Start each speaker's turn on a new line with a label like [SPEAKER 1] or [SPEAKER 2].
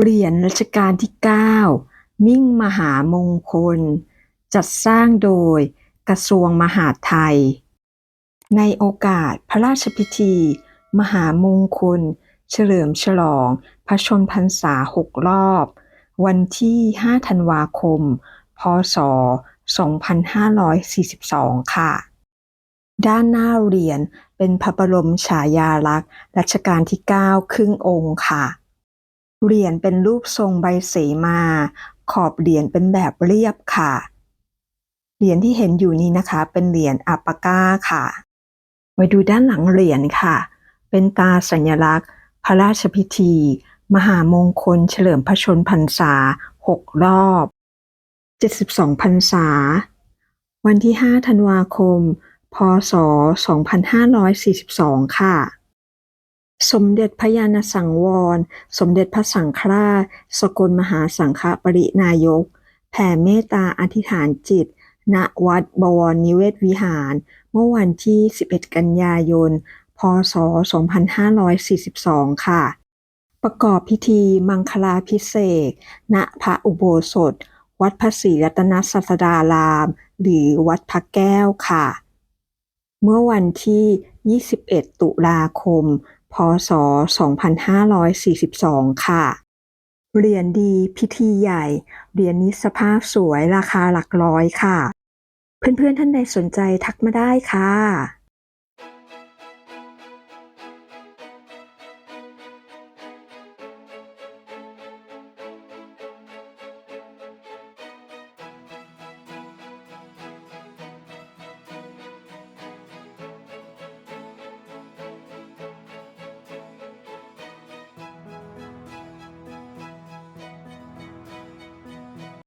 [SPEAKER 1] เหรียญรัชกาลที่ 9 มิ่งมหามงคล จัดสร้างโดยกระทรวงมหาดไทย ในโอกาสพระราชพิธี มหามงคล เฉลิมฉลอง พระชนพรรษา6รอบ วันที่ 5 ธันวาคม พ.ศ.2542 ค่ะ ด้านหน้าเหรียญเป็นพระบรมฉายาลักษณ์รัชกาลที่ 9 ครึ่งองค์ค่ะ เหรียญเป็นรูปทรงใบเสมา ขอบเหรียญเป็นแบบเรียบค่ะ เหรียญที่เห็นอยู่นี้นะคะ เป็นเหรียญอัปปาก้าค่ะมาดูด้านหลังเหรียญค่ะ เป็นตาสัญลักษณ์ พระราชพิธี มหามงคล เฉลิมพระชนพรรษา6รอบ 72พรรษา วันที่ 5 ธันวาคม พ.ศ.2542 ค่ะ สมเด็จพระยาณสังวร สมเด็จพระสังฆราช สกลมหาสังฆปรินายก แผ่เมตตาอธิษฐานจิต ณ วัดบวรนิเวศวิหาร เมื่อวันที่ 11 กันยายน พ.ศ.2542 ค่ะ ประกอบพิธีมังคลาภิเศษ ณ พระอุโบสถ วัดพระศรีรัตนศาสดาราม หรือวัดพระแก้วค่ะ เมื่อวันที่ 21 ตุลาคม พ.ศ.2542 ค่ะ เหรียญดีพิธีใหญ่ เหรียญนี้สภาพสวยราคาหลักร้อยค่ะ เพื่อนๆท่านใดสนใจทักมาได้ค่ะ